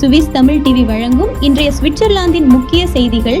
Swiss Tamil TV வழங்கும் இன்றைய சுவிட்சர்லாந்தின் முக்கிய செய்திகள்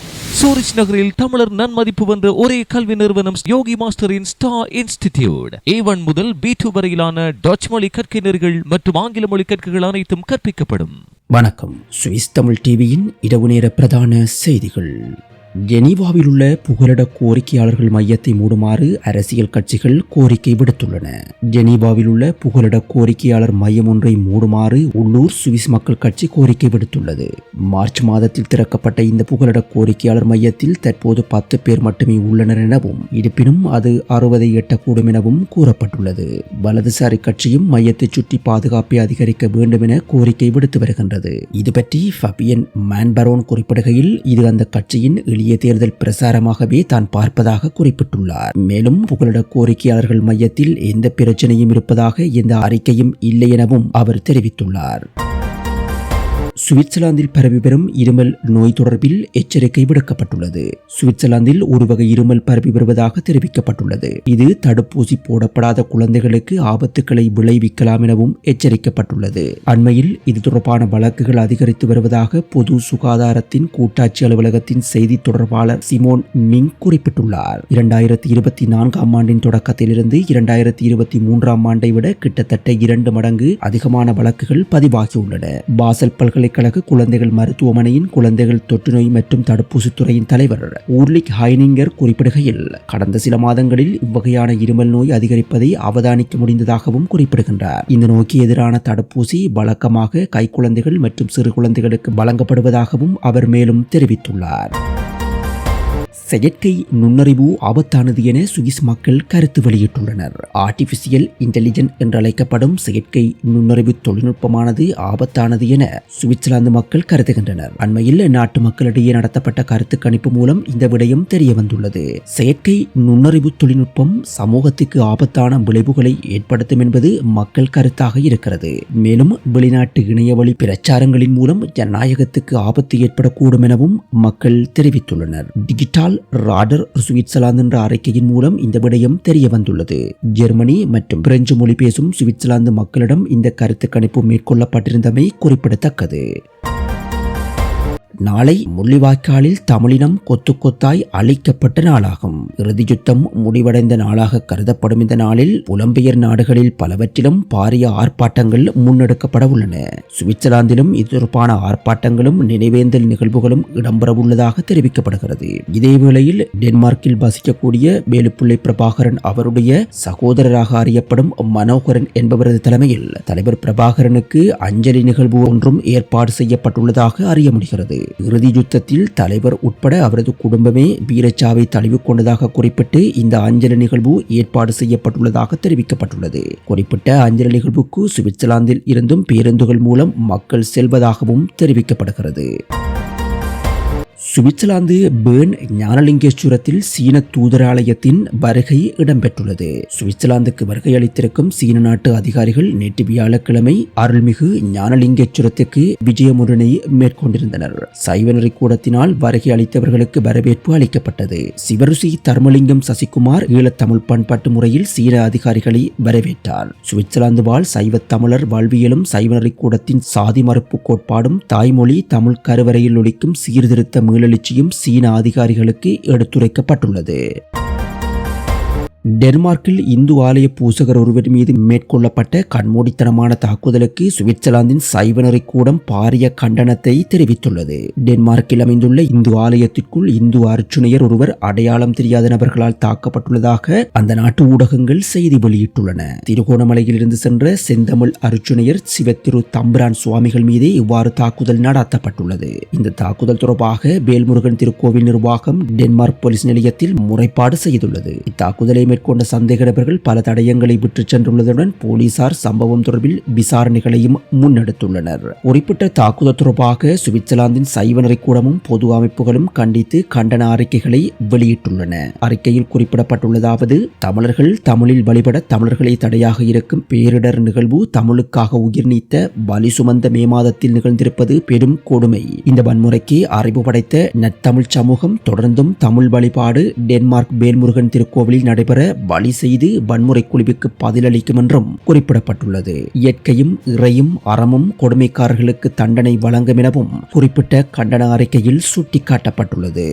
சூரிச் நகரில் தமிழர் நன்மதிப்பு வந்த ஒரே கல்வி நிறுவனம் யோகி மாஸ்டரின் ஸ்டார் இன்ஸ்டிடியூட். ஏ ஒன் முதல் பி டூ வரையிலான டச் மொழி கற்கையினர்கள் மற்றும் ஆங்கில மொழி கற்கைகள் அனைத்தும் கற்பிக்கப்படும். வணக்கம். சுவிஸ் தமிழ் டிவியின் இரவு நேர பிரதான செய்திகள். ஜெனீவாவில் உள்ள புகலிட கோரிக்கையாளர்கள் மையத்தை மூடுமாறு அரசியல் கட்சிகள் கோரிக்கை விடுத்துள்ளன. ஜெனீவாவில் உள்ள புகலிட கோரிக்கையாளர் மையம் ஒன்றை மூடுமாறு உள்ளூர் சுவிஸ் மக்கள் கட்சி கோரிக்கை விடுத்துள்ளது. மார்ச் மாதத்தில் திறக்கப்பட்ட இந்த புகலிட கோரிக்கையாளர் மையத்தில் தற்போது பத்து பேர் மட்டுமே உள்ளனர் எனவும் இருப்பினும் அது அறுபதை எட்டக்கூடும் எனவும் கூறப்பட்டுள்ளது. வலதுசாரி கட்சியும் மையத்தை சுற்றி பாதுகாப்பை அதிகரிக்க வேண்டும் என கோரிக்கை விடுத்து வருகின்றது. இது பற்றி ஃபபியன் மேன்பரோன் குறிப்பிடுகையில் இது அந்த கட்சியின் எளிய தேர்தல் பிரசாரமாகவே தான் பார்ப்பதாக குறிப்பிட்டுள்ளார். மேலும் புகலிட கோரிக்கையாளர்கள் மையத்தில் எந்த பிரச்சனையும் இருப்பதாக எந்த அறிக்கையும் இல்லை எனவும் அவர் தெரிவித்துள்ளார். சுவிட்சர்லாந்தில் பரவி வரும் இருமல் நோய் தொடர்பில் எச்சரிக்கை விடுக்கப்பட்டுள்ளது. சுவிட்சர்லாந்தில் ஒரு வகை இருமல் பரவி வருவதாக தெரிவிக்கப்பட்டுள்ளது. இது தடுப்பூசி போடப்படாத குழந்தைகளுக்கு ஆபத்துக்களை விளைவிக்கலாம் எனவும் எச்சரிக்கப்பட்டுள்ளது. அண்மையில் இது தொடர்பான வழக்குகள் அதிகரித்து வருவதாக பொது சுகாதாரத்தின் கூட்டாட்சி அலுவலகத்தின் செய்தி தொடர்பாளர் சிமோன் மிங் குறிப்பிட்டுள்ளார். இரண்டாயிரத்தி இருபத்தி நான்காம் ஆண்டின் தொடக்கத்திலிருந்து இரண்டாயிரத்தி இருபத்தி மூன்றாம் ஆண்டை விட கிட்டத்தட்ட இரண்டு மடங்கு அதிகமான வழக்குகள் பதிவாகியுள்ளன. பாசல் பல்கலைக்கழக குழந்தைகள் மருத்துவமனையின் குழந்தைகள் தொற்றுநோய் மற்றும் தடுப்பூசி துறையின் தலைவர் ஊர்லிக் ஹைனிங்கர் குறிப்பிடுகையில் கடந்த சில மாதங்களில் இவ்வகையான இருமல் நோய் அதிகரிப்பதை அவதானிக்க முடிந்ததாகவும் குறிப்பிடுகின்றார். இந்த நோய்க்கு எதிரான தடுப்பூசி வழக்கமாக கைக்குழந்தைகள் மற்றும் சிறு குழந்தைகளுக்கு வழங்கப்படுவதாகவும் அவர் மேலும் தெரிவித்துள்ளார். செயற்கை நுண்ணறிவு ஆபத்தானது என சுவிஸ் மக்கள் கருத்து வெளியிட்டுள்ளனர். ஆர்டிபிஷியல் இன்டெலிஜென்ட் என்றழைக்கப்படும் செயற்கை நுண்ணறிவு தொழில்நுட்பமானது ஆபத்தானது என சுவிட்சர்லாந்து மக்கள் கருதுகின்றனர். அண்மையில் நாட்டு மக்களிடையே நடத்தப்பட்ட கருத்து கணிப்பு மூலம் இந்த விடயம் தெரிய வந்துள்ளது செயற்கை நுண்ணறிவு தொழில்நுட்பம் சமூகத்துக்கு ஆபத்தான விளைவுகளை ஏற்படுத்தும் என்பது மக்கள் கருத்தாக இருக்கிறது. மேலும் வெளிநாட்டு இணையவழி பிரச்சாரங்களின் மூலம் ஜனநாயகத்துக்கு ஆபத்து ஏற்படக்கூடும் எனவும் மக்கள் தெரிவித்துள்ளனர். டிஜிட்டல் ராடர் சுவிட்சர்லாந்து என்ற அறிக்கையின் மூலம் இந்த விடயம் தெரிய வந்துள்ளது ஜெர்மனி மற்றும் பிரெஞ்சு மொழி பேசும் சுவிட்சர்லாந்து மக்களிடம் இந்த கருத்து கணிப்பு மேற்கொள்ளப்பட்டிருந்தமை குறிப்பிடத்தக்கது. நாளை முள்ளிவாய்க்காலில் தமிழினம் கொத்து கொத்தாய் அழிக்கப்பட்ட நாளாகும். இறுதி யுத்தம் முடிவடைந்த நாளாக கருதப்படும் இந்த நாளில் புலம்பெயர் நாடுகளில் பலவற்றிலும் பாரிய ஆர்ப்பாட்டங்கள் முன்னெடுக்கப்பட உள்ளன. சுவிட்சர்லாந்திலும் இது தொடர்பான ஆர்ப்பாட்டங்களும் நினைவேந்தல் நிகழ்வுகளும் இடம்பெறவுள்ளதாக தெரிவிக்கப்படுகிறது. இதேவேளையில் டென்மார்க்கில் வசிக்கக்கூடிய வேலுப்பிள்ளை பிரபாகரன் அவருடைய சகோதரராக அறியப்படும் மனோகரன் என்பவரது தலைமையில் தலைவர் பிரபாகரனுக்கு அஞ்சலி நிகழ்வு ஒன்றும் ஏற்பாடு செய்யப்பட்டுள்ளதாக அறிய முடிகிறது. இறுதி யுத்தத்தில் தலைவர் உட்பட அவரது குடும்பமே வீரச்சாவை தழுவிக்கொண்டதாக குறிப்பிட்டு இந்த அஞ்சலி நிகழ்வு ஏற்பாடு செய்யப்பட்டுள்ளதாக தெரிவிக்கப்பட்டுள்ளது. குறிப்பிட்ட அஞ்சலி நிகழ்வுக்கு சுவிட்சர்லாந்தில் இருந்தும் பேருந்துகள் மூலம் மக்கள் செல்வதாகவும் தெரிவிக்கப்படுகிறது. சுவிட்சர்லாந்து பேர்ன் ஞானலிங்கேஸ்வரத்தில் சீன தூதராலயத்தின் வருகை இடம்பெற்றுள்ளது. சுவிட்சர்லாந்துக்கு வருகை அளித்திருக்கும் சீன நாட்டு அதிகாரிகள் நேற்று வியாழக்கிழமை அருள்மிகு ஞானலிங்கேஸ்வரத்துக்கு விஜயமுடனை மேற்கொண்டிருந்தனர். சைவநெறி கூடத்தினால் வருகை அளித்தவர்களுக்கு வரவேற்பு அளிக்கப்பட்டது. சிவருசி தர்மலிங்கம் சசிகுமார் ஈழத்தமிழ் பண்பாட்டு முறையில் சீன அதிகாரிகளை வரவேற்றார். சுவிட்சர்லாந்து வாழ் சைவ தமிழர் வாழ்வியலும் சைவநெறி கூடத்தின் சாதி மறுப்பு கோட்பாடும் தாய்மொழி தமிழ் கருவறையில் ஒழிக்கும் சீர்திருத்த மீளெழுச்சியும் சீன அதிகாரிகளுக்கு எடுத்துரைக்கப்பட்டுள்ளது. டென்மார்க்கில் இந்து ஆலய பூசகர் ஒருவர் மீது மேற்கொள்ளப்பட்ட கண்மூடித்தனமான தாக்குதலுக்கு சுவிட்சர்லாந்தின் சைவநெறி கூடம் பாரிய கண்டனத்தை தெரிவித்துள்ளது. டென்மார்க்கில் அமைந்துள்ள இந்து ஆலயத்திற்குள் இந்து அர்ச்சுனையர் ஒருவர் அடையாளம் தெரியாத நபர்களால் தாக்கப்பட்டுள்ளதாக அந்த நாட்டு ஊடகங்கள் செய்தி வெளியிட்டுள்ளன. திருகோணமலையில் இருந்து சென்ற செந்தமிழ் அர்ச்சுனையர் சிவத்திரு தம்பிரான் சுவாமிகள் மீது இவ்வாறு தாக்குதல் நடத்தப்பட்டுள்ளது. இந்த தாக்குதல் தொடர்பாக வேல்முருகன் திருக்கோவில் நிர்வாகம் டென்மார்க் போலீஸ் நிலையத்தில் முறைப்பாடு செய்துள்ளது. இத்தாக்குதலை மேற்கொண்ட சந்தேக நபர்கள் பல தடயங்களை விட்டுச் சென்றுள்ளதுடன் போலீசார் சம்பவம் தொடர்பில் விசாரணைகளையும் முன்னெடுத்துள்ளனர். குறிப்பிட்ட தாக்குதல் தொடர்பாக சுவிட்சர்லாந்தின் சைவ கூடமும் பொது அமைப்புகளும் கண்டித்து கண்டன அறிக்கைகளை வெளியிட்டுள்ளன. அறிக்கையில் குறிப்பிடப்பட்டுள்ளதாவது தமிழர்கள் தமிழில் வழிபட தமிழர்களே தடையாக இருக்கும் பேரிடர் நிகழ்வு தமிழுக்காக உயிர் நீத்த பலி சுமந்த மே மாதத்தில் நிகழ்ந்திருப்பது பெரும் கொடுமை. இந்த வன்முறைக்கு அறிவு படைத்த நத்தமிழ் சமூகம் தொடர்ந்தும் தமிழ் வழிபாடு டென்மார்க் வேல்முருகன் திருக்கோவிலில் நடைபெற வழி செய்து வன்முறை குழுவிற்கு பதிலளிக்கும் என்றும் குறிப்பிடப்பட்டுள்ளது. இயற்கையும் இறையும் அறமும் கொடுமைக்காரர்களுக்கு தண்டனை வழங்கும் எனவும் குறிப்பிட்ட கண்டன அறிக்கையில் சுட்டிக்காட்டப்பட்டுள்ளது.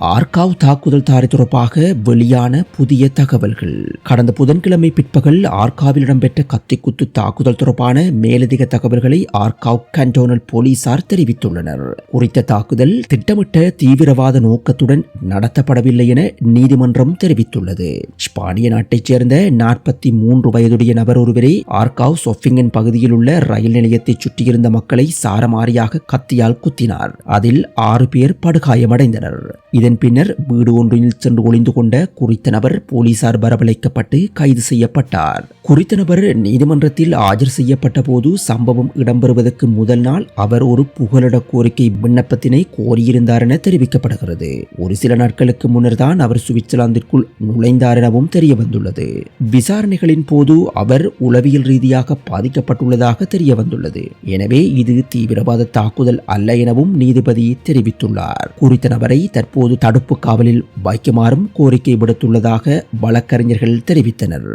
ஆர்காவ் தாக்குதல் தாரி தொடர்பாக வெளியான புதிய தகவல்கள். கடந்த புதன்கிழமை பிற்பகல் ஆர்காவில் இடம்பெற்ற கத்திக்குத்து தாக்குதல் தொடர்பான மேலதிக தகவல்களை ஆர்காவ் கண்டோனல் போலீசார் தெரிவித்துள்ளனர். குறித்த தாக்குதல் திட்டமிட்ட தீவிரவாத நோக்கத்துடன் நடத்தப்படவில்லை என நீதிமன்றம் தெரிவித்துள்ளது. ஸ்பானிய நாட்டைச் சேர்ந்த நாற்பத்தி மூன்று வயதுடைய நபர் ஒருவரை ஆர்காவ் சொஃபிங்கன் பகுதியில் உள்ள ரயில் நிலையத்தை சுற்றியிருந்த மக்களை சாரமாரியாக கத்தியால் குத்தினார். அதில் ஆறு பேர் படுகாயமடைந்தனர். இதன் பின்னர் வீடு ஒன்றில் சென்று ஒளிந்து கொண்ட குறித்த நபர் போலீசார் வரவழைக்கப்பட்டு கைது செய்யப்பட்டார். குறித்த நபர் நீதிமன்றத்தில் ஆஜர் செய்யப்பட்ட போது சம்பவம் இடம்பெறுவதற்கு முதல் நாள் அவர் ஒரு புகலிட கோரிக்கை விண்ணப்பத்தினை கோரியிருந்தார் என தெரிவிக்கப்படுகிறது. ஒரு சில நாட்களுக்கு முன்னர் தான் அவர் சுவிட்சர்லாந்திற்குள் நுழைந்தார் எனவும் தெரிய வந்துள்ளது விசாரணைகளின் போது அவர் உளவியல் ரீதியாக பாதிக்கப்பட்டுள்ளதாக தெரிய வந்துள்ளது எனவே இது தீவிரவாத தாக்குதல் அல்ல எனவும் நீதிபதி தெரிவித்துள்ளார். குறித்த நபரை தற்போது தடுப்பு காவலில் வைக்குமாறும் கோரிக்கை விடுத்துள்ளதாக வழக்கறிஞர்கள் தெரிவித்தனர்.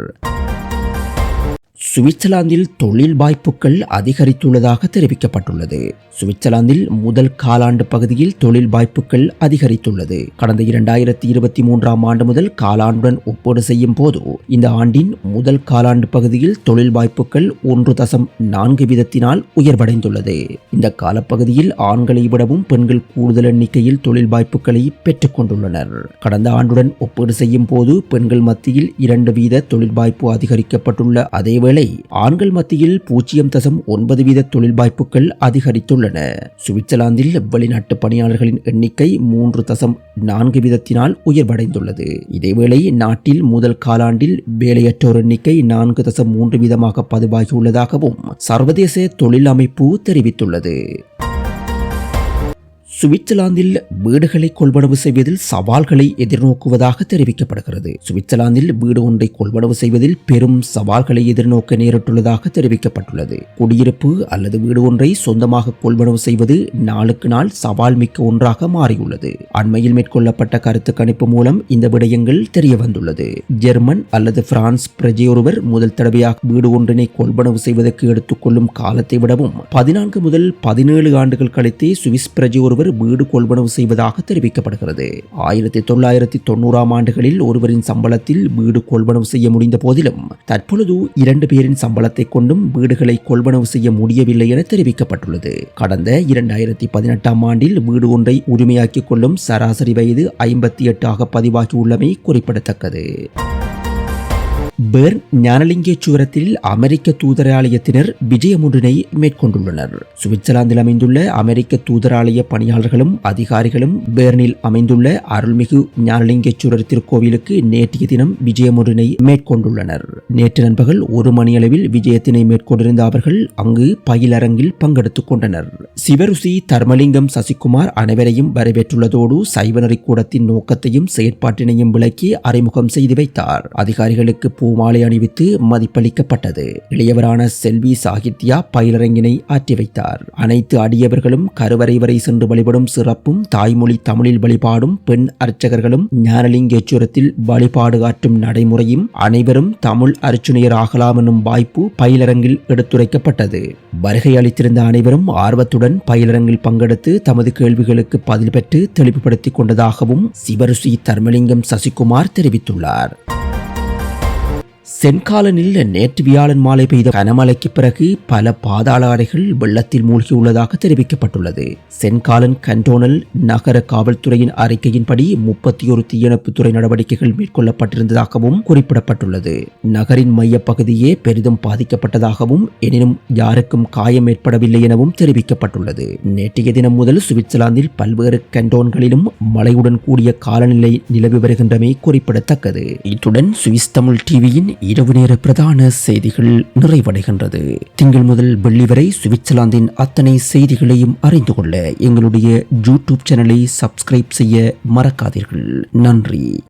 சுவிட்சர்லாந்தில் தொழில் வாய்ப்புகள் அதிகரித்துள்ளதாக தெரிவிக்கப்பட்டுள்ளது. சுவிட்சர்லாந்தில் முதல் காலாண்டு பகுதியில் தொழில் வாய்ப்புகள் அதிகரித்துள்ளது. கடந்த இரண்டாயிரத்தி இருபத்தி மூன்றாம் ஆண்டு முதல் காலாண்டுடன் ஒப்பீடு செய்யும் போது இந்த ஆண்டின் முதல் காலாண்டு பகுதியில் தொழில் வாய்ப்புகள் ஒன்று தசம் நான்கு வீதத்தினால் உயர்வடைந்துள்ளது. இந்த காலப்பகுதியில் ஆண்களை விடவும் பெண்கள் கூடுதல் எண்ணிக்கையில் தொழில் வாய்ப்புகளை பெற்றுக் கொண்டுள்ளனர். கடந்த ஆண்டுடன் ஒப்பீடு செய்யும் போது பெண்கள் மத்தியில் இரண்டு வீத தொழில் வாய்ப்பு அதிகரிக்கப்பட்டுள்ள அதேவேளை ஆண்கள் மத்தியில் பூஜ்ஜியம் தசம் ஒன்பது வீத தொழில் வாய்ப்புகள் அதிகரித்துள்ளன. சுவிட்சர்லாந்தில் வெளிநாட்டு பணியாளர்களின் எண்ணிக்கை மூன்று தசம் நான்கு வீதத்தினால் உயர்வடைந்துள்ளது. இதேவேளை நாட்டில் முதல் காலாண்டில் வேலையற்றோர் எண்ணிக்கை நான்கு தசம் மூன்று வீதமாக பதிவாகியுள்ளதாகவும் சர்வதேச தொழில் அமைப்பு தெரிவித்துள்ளது. சுவிட்சர்லாந்தில் வீடுகளை கொள்வனவு செய்வதில் சவால்களை எதிர்நோக்குவதாக தெரிவிக்கப்படுகிறது. சுவிட்சர்லாந்தில் வீடு ஒன்றை கொள்வனவு செய்வதில் பெரும் சவால்களை எதிர்நோக்க நேரிட்டுள்ளதாக தெரிவிக்கப்பட்டுள்ளது. குடியிருப்பு அல்லது வீடு ஒன்றை சொந்தமாக கொள்வனவு செய்வது நாளுக்கு நாள் சவால் மிக்க ஒன்றாக மாறியுள்ளது. அண்மையில் மேற்கொள்ளப்பட்ட கருத்து கணிப்பு மூலம் இந்த விடயங்கள் தெரிய வந்துள்ளது ஜெர்மன் அல்லது பிரான்ஸ் பிரஜையொருவர் முதல் தடவையாக வீடு ஒன்றினை கொள்வனவு செய்வதற்கு எடுத்துக்கொள்ளும் காலத்தை விடவும் பதினான்கு முதல் பதினேழு ஆண்டுகள் கழித்தே சுவிஸ் பிரஜை ஒருவர் வீடு கொள்வனவு செய்வதாக தெரிவிக்கப்படுகிறது. ஆயிரத்தி தொள்ளாயிரத்தி தொண்ணூறாம் ஆண்டுகளில் ஒருவரின் சம்பளத்தில் வீடு கொள்வனவு செய்ய முடிந்த போதிலும் தற்பொழுது இரண்டு பேரின் சம்பளத்தை கொண்டும் வீடுகளை கொள்வனவு செய்ய முடியவில்லை என தெரிவிக்கப்பட்டுள்ளது. கடந்த இரண்டாயிரத்தி பதினெட்டாம் ஆண்டில் வீடு ஒன்றை உரிமையாக்கிக் கொள்ளும் சராசரி வயது ஐம்பத்தி எட்டாக பதிவாகியுள்ளமை குறிப்பிடத்தக்கது. பெர்ன் ஞானலிங்கேஸ்வரத்தில் அமெரிக்க தூதராலயத்தினர் விஜயம் ஒன்றினை மேற்கொண்டுள்ளனர். சுவிட்சர்லாந்தில் அமைந்துள்ள அமெரிக்க தூதராலய பணியாளர்களும் அதிகாரிகளும் பேர்னில் அமைந்துள்ள அருள்மிகு ஞானலிங்கேஸ்வரர் திருக்கோவிலுக்கு நேற்றைய தினம் விஜயம் ஒன்றினை மேற்கொண்டுள்ளனர். நேற்று நண்பகல் ஒரு மணியளவில் விஜயத்தினை மேற்கொண்டிருந்த அவர்கள் அங்கு பயிலரங்கில் பங்கெடுத்துக் கொண்டனர். சிவருசி தர்மலிங்கம் சசிகுமார் அனைவரையும் வரவேற்றுள்ளதோடு சைவநெறி கூடத்தின் நோக்கத்தையும் செயற்பாட்டினையும் விளக்கி அறிமுகம் செய்து வைத்தார். அதிகாரிகளுக்கு பூமாலை அணிவித்து மதிப்பளிக்கப்பட்டது. இளையவரான செல்வி சாகித்யா பயிலரங்கினை ஆற்றி வைத்தார். அனைத்து அடியவர்களும் கருவறை வரை சென்று வழிபடும் சிறப்பும் தாய்மொழி தமிழில் வழிபாடும் பெண் அர்ச்சகர்களும் ஞானலிங்கேச்சுரத்தில் வழிபாடு ஆற்றும் நடைமுறையும் அனைவரும் தமிழ் அர்ச்சுனையர் ஆகலாம் என்னும் வாய்ப்பு பயிலரங்கில் எடுத்துரைக்கப்பட்டது. வருகை அளித்திருந்த அனைவரும் ஆர்வத்துடன் பயிலரங்கில் பங்கெடுத்து தமது கேள்விகளுக்கு பதில் பெற்று தெளிவுபடுத்திக் கொண்டதாகவும் சிவருசி தர்மலிங்கம் சசிகுமார் தெரிவித்துள்ளார். சென்காலனில் நேற்று வியாழன் மாலை பெய்த கனமழைக்கு பிறகு பல பாதாள அறைகள் வெள்ளத்தில் மூழ்கியுள்ளதாக தெரிவிக்கப்பட்டுள்ளது. சென்காலன் கண்டோனல் நகர காவல்துறையின் அறிக்கையின்படி முப்பத்தி ஒரு தீயணைப்புத்துறை நடவடிக்கைகள் மேற்கொள்ளப்பட்டிருந்ததாகவும் குறிப்பிடப்பட்டுள்ளது. நகரின் மையப்பகுதியே பெரிதும் பாதிக்கப்பட்டதாகவும் எனினும் யாருக்கும் காயம் ஏற்படவில்லை எனவும் தெரிவிக்கப்பட்டுள்ளது. நேற்றைய தினம் முதல் சுவிட்சர்லாந்தில் பல்வேறு கண்டோன்களிலும் மழையுடன் கூடிய காலநிலை நிலவி வருகின்றமை குறிப்பிடத்தக்கது. இத்துடன் சுவிஸ் தமிழ் டிவியின் இரவு நேர பிரதான செய்திகள் நிறைவடைகின்றது. திங்கள் முதல் வெள்ளி வரை சுவிட்சர்லாந்தின் அத்தனை செய்திகளையும் அறிந்து கொள்ள எங்களுடைய யூடியூப் சேனலை சப்ஸ்கிரைப் செய்ய மறக்காதீர்கள். நன்றி.